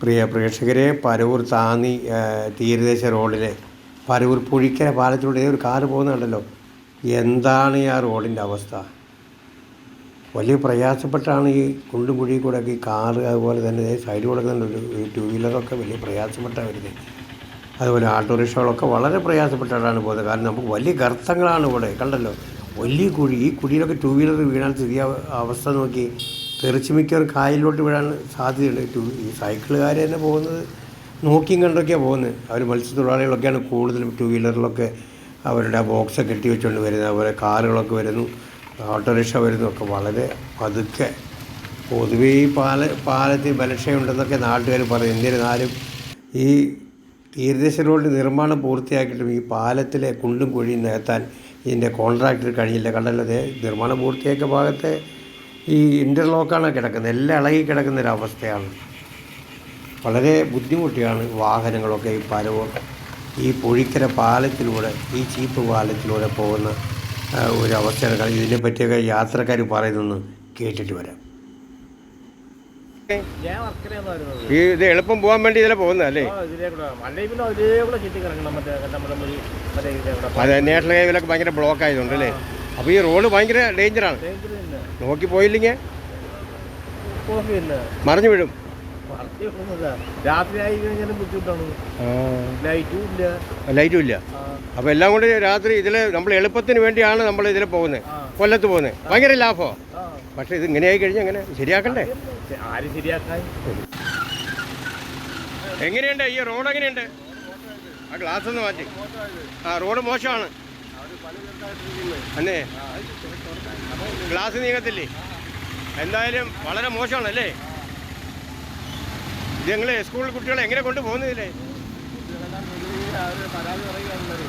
പ്രിയ പ്രേക്ഷകരെ പരവൂർ താന്നി തീരദേശ റോഡിലെ പരവൂർ പുഴിക്കര പാലത്തിലൂടെ ഒരു കാറ് പോകുന്നുണ്ടല്ലോ. എന്താണ് ആ റോഡിന്റെ അവസ്ഥ? വലിയ പ്രയാസപ്പെട്ടാണ് ഈ കുണ്ടും കുഴി കൂടെ ഈ കാറ് അതുപോലെ തന്നെ സൈഡ് സൈഡിൽ ഒരു ടു വീലറൊക്കെ വലിയ പ്രയാസപ്പെട്ടാണ് വരുന്നത് അതുപോലെ ഓട്ടോറിക്ഷകളൊക്കെ വളരെ പ്രയാസപ്പെട്ടാണ് പോകുന്നത്. കാരണം നമുക്ക് വലിയ ഗർത്തങ്ങളാണ് ഇവിടെ. കണ്ടല്ലോ? വലിയ കുഴി. ഈ കുഴിയിലൊക്കെ ടു വീലർ വീണാൽ സ്ഥിതി അവസ്ഥ നോക്കി തെറിച്ച് മിക്കവാറും കായലിലോട്ട് വീഴാൻ സാധ്യതയുണ്ട്. ഈ സൈക്കിളുകാർ തന്നെ പോകുന്നത് നോക്കിയും കണ്ടൊക്കെയാണ് പോകുന്നത്. അവർ മത്സ്യത്തൊഴിലാളികളൊക്കെയാണ് കൂടുതലും ടു വീലറിലൊക്കെ അവരുടെ ബോക്സ് കെട്ടി വെച്ചുകൊണ്ട് വരുന്നത്. അതുപോലെ കാറുകളൊക്കെ വരുന്നു ഓട്ടോറിക്ഷ വരുന്നു ഒക്കെ വളരെ പതുക്കെ. പൊതുവേ ഈ പാല പാലത്തിൽ ബലക്ഷയമുണ്ടെന്നൊക്കെ നാട്ടുകാർ പറയും. എന്നിരുന്നാലും ഈ തീരദേശ റോഡ് നിർമ്മാണം പൂർത്തിയാക്കിയിട്ടും ഈ പാലത്തിലെ കുണ്ടും കുഴിയും നികത്താൻ ഇതിന്റെ കോൺട്രാക്ടർ കഴിഞ്ഞില്ല കണ്ടല്ലോ നിർമ്മാണം പൂർത്തിയാക്കിയ ഭാഗത്തെ ഈ ഇന്റർലോക്കാണ് കിടക്കുന്നത്. എല്ലാം ഇളകി കിടക്കുന്ന ഒരു അവസ്ഥയാണ് വളരെ ബുദ്ധിമുട്ടിയാണ് വാഹനങ്ങളൊക്കെ ഈ പാലവും ഈ പൊഴിക്കര പാലത്തിലൂടെ ഈ ചീപ്പ് പാലത്തിലൂടെ പോകുന്ന ഒരു അവസ്ഥയാണ് കാരണം ഇതിനെ പറ്റിയൊക്കെ യാത്രക്കാർ പറയുന്നത് കേട്ടിട്ട് വരാം ഈ ഇത് എളുപ്പം പോകാൻ വേണ്ടി ഇതിലെ പോകുന്നതല്ലേ അതെ നാഷണൽ ഹൈവേയിലൊക്കെ ഭയങ്കര ബ്ലോക്ക് ആയതുകൊണ്ട് അല്ലേ? അപ്പോൾ ഈ റോഡ് ഭയങ്കര ഡേഞ്ചറാണ് നോക്കി പോയില്ലെങ്കിൽ മറിഞ്ഞു വീഴും. ലൈറ്റും ഇല്ല. അപ്പൊ എല്ലാം കൊണ്ട് രാത്രി ഇതിൽ നമ്മൾ എളുപ്പത്തിന് വേണ്ടിയാണ് നമ്മൾ ഇതിൽ പോകുന്നത് കൊല്ലത്ത് പോകുന്നത് ഭയങ്കര ലാഭമോ പക്ഷെ ഇത് ആയി കഴിഞ്ഞാൽ എങ്ങനെ? ശരിയാക്കണ്ടേ? ആര് ശരിയാക്കാൻ? എങ്ങനെയുണ്ട്? ഈ റോഡ് എങ്ങനെയുണ്ട്? ആ ഗ്ലാസ് ഒന്ന് മാറ്റി. ആ റോഡ് മോശമാണ്. അന്നേ ക്ലാസ് നീങ്ങത്തില്ലേ? എന്തായാലും വളരെ മോശമാണല്ലേ? ഇത് ഞങ്ങൾ സ്കൂളിൽ കുട്ടികളെ എങ്ങനെ കൊണ്ടുപോകുന്നില്ലേ പരാതി പറയുകയാണല്ലേ